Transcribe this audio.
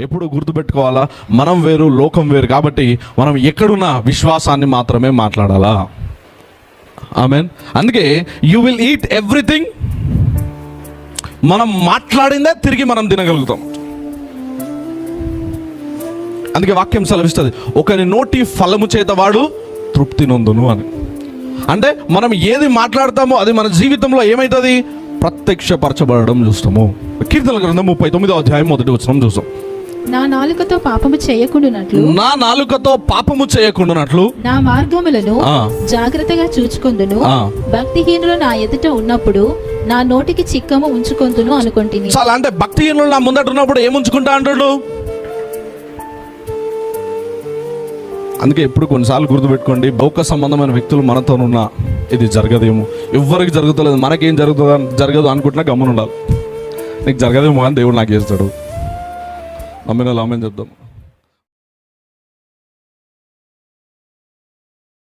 ఎప్పుడు గుర్తుపెట్టుకోవాలా? మనం వేరు లోకం వేరు కాబట్టి మనం ఎక్కడున్నా విశ్వాసాన్ని మాత్రమే మాట్లాడాలా? ఆమెన్. అందుకే యూ విల్ ఈట్ ఎవ్రీథింగ్ మనం మాట్లాడిందే తిరిగి మనం తినగలుగుతాం. అందుకే వాక్యం సెలవిస్తుంది ఒకరి నోటి ఫలము చేత వాడు తృప్తి నొందును అని. అంటే మనం ఏది మాట్లాడతామో అది మన జీవితంలో ఏమవుతుంది ప్రత్యక్షపరచబడడం చూస్తాము కీర్తన గ్రంథం ముప్పై తొమ్మిదో అధ్యాయం మొదటి వచనం చూస్తాం నా నాలుకతో పాపము చేయకుండానట్లు నా నాలుకతో పాపము చేయకుండానట్లు నా మార్గములను. జాగ్రత్తగా చూచుకొందును. భక్తిహీనులు నా ఎదుట ఉన్నప్పుడు నా నోటికి చిక్కము ఉంచుకొందును అనుకొంటిని చాలా అంటే భక్తిహీనులు నా ముందట ఉన్నప్పుడు ఏముంచుకుంటా అంటాడు అందుకే ఎప్పుడు కొన్నిసార్లు గుర్తుపెట్టుకోండి బౌక సంబంధమైన వ్యక్తులు మనతోనున్నా ఇది జరగదేమో. ఎవ్వరికి జరుగుతలేదు. మనకేం జరుగుతుందో జరగదు అనుకుంటున్నా గమ్మున ఉండాలి నీకు జరగదేమో అని దేవుడు నాకు చేస్తాడు నమ్మిన లామని చెప్దాం.